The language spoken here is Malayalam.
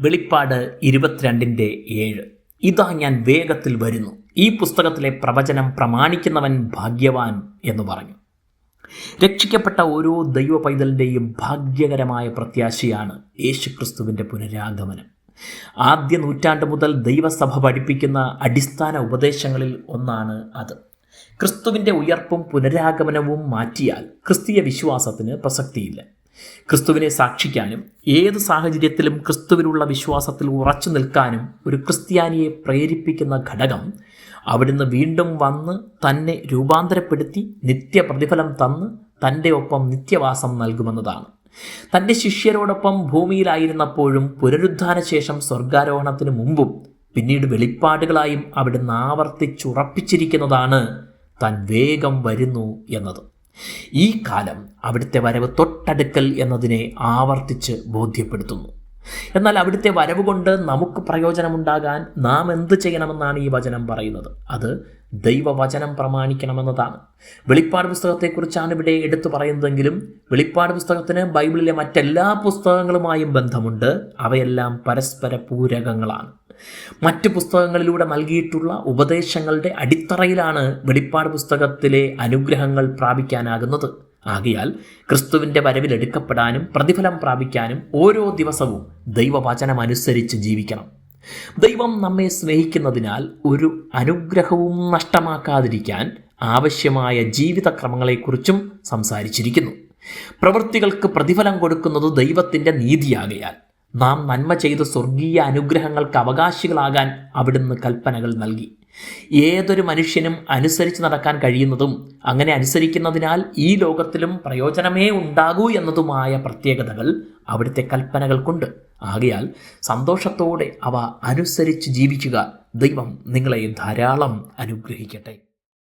വെളിപ്പാട് ഇരുപത്തിരണ്ടിന്റെ ഏഴ്. ഇതാ ഞാൻ വേഗത്തിൽ വരുന്നു. ഈ പുസ്തകത്തിലെ പ്രവചനം പ്രമാണിക്കുന്നവൻ ഭാഗ്യവാൻ എന്ന് പറഞ്ഞു. രക്ഷിക്കപ്പെട്ട ഓരോ ദൈവ പൈതലിന്റെയും ഭാഗ്യകരമായ പ്രത്യാശയാണ് യേശുക്രിസ്തുവിന്റെ പുനരാഗമനം. ആദ്യ നൂറ്റാണ്ട് മുതൽ ദൈവസഭ പഠിപ്പിക്കുന്ന അടിസ്ഥാന ഉപദേശങ്ങളിൽ ഒന്നാണ് അത്. ക്രിസ്തുവിന്റെ ഉയർപ്പും പുനരാഗമനവും മാറ്റിയാൽ ക്രിസ്തീയ വിശ്വാസത്തിന് പ്രസക്തിയില്ല. ക്രിസ്തുവിനെ സാക്ഷിക്കാനും ഏത് സാഹചര്യത്തിലും ക്രിസ്തുവിലുള്ള വിശ്വാസത്തിൽ ഉറച്ചു നിൽക്കാനും ഒരു ക്രിസ്ത്യാനിയെ പ്രേരിപ്പിക്കുന്ന ഘടകം അവിടുന്ന് വീണ്ടും വന്ന് തന്നെ രൂപാന്തരപ്പെടുത്തി നിത്യപ്രതിഫലം തന്ന് തന്റെ ഒപ്പം നിത്യവാസം നൽകുമെന്നതാണ്. തന്റെ ശിഷ്യരോടൊപ്പം ഭൂമിയിലായിരുന്നപ്പോഴും പുനരുദ്ധാന ശേഷം സ്വർഗാരോഹണത്തിന് മുമ്പും പിന്നീട് വെളിപ്പാടുകളായും അവിടുന്ന് ആവർത്തിച്ചുറപ്പിച്ചിരിക്കുന്നതാണ് താൻ വേഗം വരുന്നു എന്നത്. ഈ കാലം അവിടുത്തെ വരവ് തൊട്ടടുക്കൽ എന്നതിനെ ആവർത്തിച്ച് ബോധ്യപ്പെടുത്തുന്നു. എന്നാൽ അവിടുത്തെ വരവ് കൊണ്ട് നമുക്ക് പ്രയോജനമുണ്ടാകാൻ നാം എന്ത് ചെയ്യണമെന്നാണ് ഈ വചനം പറയുന്നത്? അത് ദൈവവചനം പ്രമാണിക്കണമെന്നതാണ്. വെളിപ്പാട് പുസ്തകത്തെക്കുറിച്ചാണ് ഇവിടെ എടുത്തു പറയുന്നതെങ്കിലും വെളിപ്പാട് പുസ്തകത്തിന് ബൈബിളിലെ മറ്റെല്ലാ പുസ്തകങ്ങളുമായും ബന്ധമുണ്ട്. അവയെല്ലാം പരസ്പര പൂരകങ്ങളാണ്. മറ്റ് പുസ്തകങ്ങളിലൂടെ നൽകിയിട്ടുള്ള ഉപദേശങ്ങളുടെ അടിത്തറയിലാണ് വെളിപ്പാട് പുസ്തകത്തിലെ അനുഗ്രഹങ്ങൾ പ്രാപിക്കാനാകുന്നത്. ആകയാൽ ക്രിസ്തുവിന്റെ വരവിൽ എടുക്കപ്പെടാനും പ്രതിഫലം പ്രാപിക്കാനും ഓരോ ദിവസവും ദൈവവചനം അനുസരിച്ച് ജീവിക്കണം. ദൈവം നമ്മെ സ്നേഹിക്കുന്നതിനാൽ ഒരു അനുഗ്രഹവും നഷ്ടമാക്കാതിരിക്കാൻ ആവശ്യമായ ജീവിതക്രമങ്ങളെക്കുറിച്ചും സംസാരിച്ചിരിക്കുന്നു. പ്രവൃത്തികൾക്ക് പ്രതിഫലം കൊടുക്കുന്നത് ദൈവത്തിന്റെ നീതിയാകയാൽ. നാം നന്മ ചെയ്ത സ്വർഗീയ അനുഗ്രഹങ്ങൾക്ക് അവകാശികളാകാൻ അവിടുന്ന് കൽപ്പനകൾ നൽകി. ഏതൊരു മനുഷ്യനും അനുസരിച്ച് നടക്കാൻ കഴിയുന്നതും അങ്ങനെ അനുസരിക്കുന്നതിനാൽ ഈ ലോകത്തിലും പ്രയോജനമേ ഉണ്ടാകൂ എന്നതുമായ പ്രത്യേകതകൾ അവിടുത്തെ കൽപ്പനകൾക്കുണ്ട്. ആകയാൽ സന്തോഷത്തോടെ അവ അനുസരിച്ച് ജീവിക്കുക ദൈവം നിങ്ങളെ ധാരാളം അനുഗ്രഹിക്കട്ടെ.